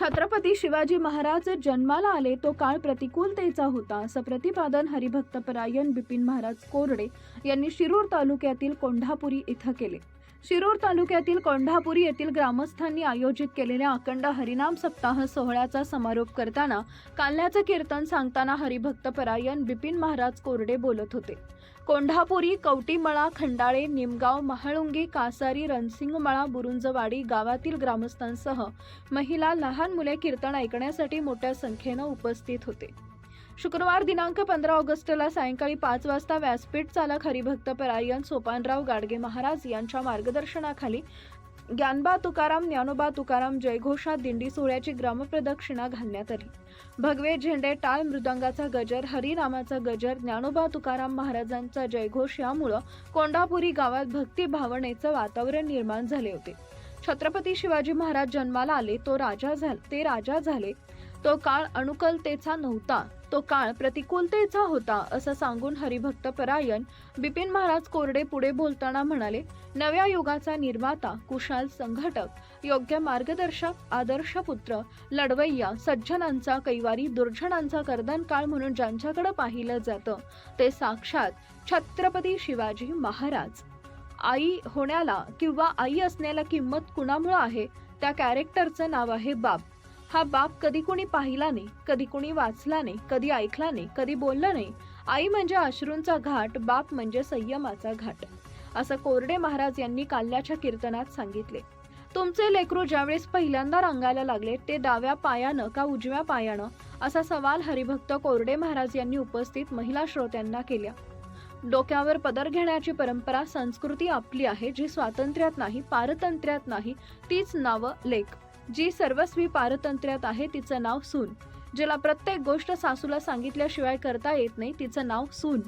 छत्रपती शिवाजी महाराज जन्माला आले तो काळ प्रतिकूलतेचा होता असं प्रतिपादन हरिभक्तपरायण बिपिन महाराज कोरडे यांनी शिरूर तालुक्यातील कोंढापुरी इथं केले. शिरूर तालुक्यातील कोंढापुरी येथील ग्रामस्थांनी आयोजित केलेल्या अखंड हरिनाम सप्ताह सोहळ्याचा समारोप करताना काल्याचं कीर्तन सांगताना हरिभक्तपरायण बिपिन महाराज कोरडे बोलत होते. कोंढापुरी कवटीमळा खंडाळे निमगाव महाळुंगी कासारी रणसिंगमळा बुरुंजवाडी गावातील ग्रामस्थांसह महिला लहान मुले कीर्तन ऐकण्यासाठी मोठ्या संख्येनं उपस्थित होते. शुक्रवार दिनांक पंधरा ऑगस्टला सायंकाळी पाच वाजता व्यासपीठ चालक हरिभक्त परायण सोपानराव गाडगे महाराज यांच्या मार्गदर्शनाखाली ज्ञानबा तुकाराम ज्ञानोबा तुकाराम जयघोषात दिंडी सोहळ्याची ग्रामप्रदक्षिणा घालण्यात आली. भगवे झेंडे टाळ मृदंगाचा गजर हरिनामाचा गजर ज्ञानोबा तुकाराम महाराजांचा जयघोष यामुळं कोंढापुरी गावात भक्ती भावनेचं वातावरण निर्माण झाले होते. छत्रपती शिवाजी महाराज जन्माला आले तो राजा झाले ते राजा झाले. तो काळ अनुकलतेचा नव्हता तो काळ प्रतिकूलतेचा होता असं सांगून हरिभक्त परायण बिपिन महाराज कोरडे पुढे बोलताना म्हणाले नव्या युगाचा निर्माता कुशाल संघटक योग्य मार्गदर्शक आदर्श पुत्र लढवय्या सज्जनांचा कैवारी दुर्जनांचा कर्दन काळ म्हणून ज्यांच्याकडे पाहिलं जातं ते साक्षात छत्रपती शिवाजी महाराज. आई होण्याला किंवा आई असण्याला किंमत कुणामुळं आहे त्या कॅरेक्टरचं नाव आहे बाप. हा बाप कधी कुणी पाहिला नाही कधी कुणी वाचला नाही कधी ऐकला नाही कधी बोललं नाही. आई म्हणजे अश्रूंचा घाट बाप म्हणजे संयमाचा घाट. असं कोरडे महाराज यांनी काल्याच्या कीर्तनात सांगितले. तुमचे लेकरू ज्यावेळेस पहिल्यांदा रंगायला लागले ते डाव्या पायानं का उजव्या पायानं? असा सवाल हरिभक्त कोरडे महाराज यांनी उपस्थित महिला श्रोत्यांना केल्या डोक्यावर पदर घेण्याची परंपरा संस्कृती आपली आहे जी स्वातंत्र्यात नाही पारतंत्र्यात नाही तीच नावं लेख. जी सर्वस्वी पारतंत्र्यात आहे तिचं नाव सून. जिला प्रत्येक गोष्ट सासूला सांगितल्याशिवाय करता येत नाही तिचं नाव सून.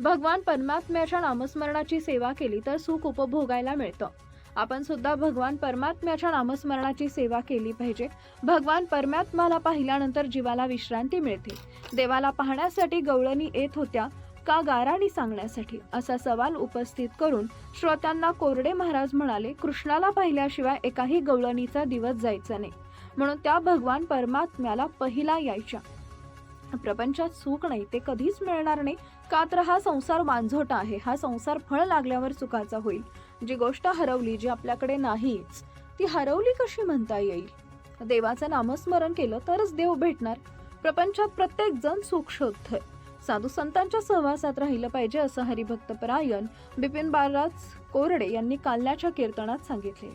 भगवान परमात्म्याच्या नामस्मरणाची सेवा केली तर सुख उपभोगायला मिळतं. आपण सुद्धा भगवान परमात्म्याच्या नामस्मरणाची सेवा केली पाहिजे. भगवान परमात्माला पाहिल्यानंतर जीवाला विश्रांती मिळते. देवाला पाहण्यासाठी गवळणी येत होत्या का गाराणी सांगण्यासाठी असा सवाल उपस्थित करून श्रोत्यांना कोरडे महाराज म्हणाले कृष्णाला पाहिल्याशिवाय एकाही गवळणीचा दिवस जायचा नाही. म्हणून त्या भगवान परमात्म्याला पहिला यायच्या. प्रपंचात सुख नाही ते कधीच मिळणार नाही. का तर हा संसार मांझोटा आहे. हा संसार फळ लागल्यावर सुखाचा होईल. जी गोष्ट हरवली जी आपल्याकडे नाहीच ती हरवली कशी म्हणता येईल? देवाचं नामस्मरण केलं तरच देव भेटणार. प्रपंचात प्रत्येक जण सुख शोधतोय. साधू संतांच्या सहवासात राहिलं पाहिजे असं हरिभक्त परायण बिपिन बालराज कोरडे यांनी कालण्याच्या कीर्तनात सांगितले.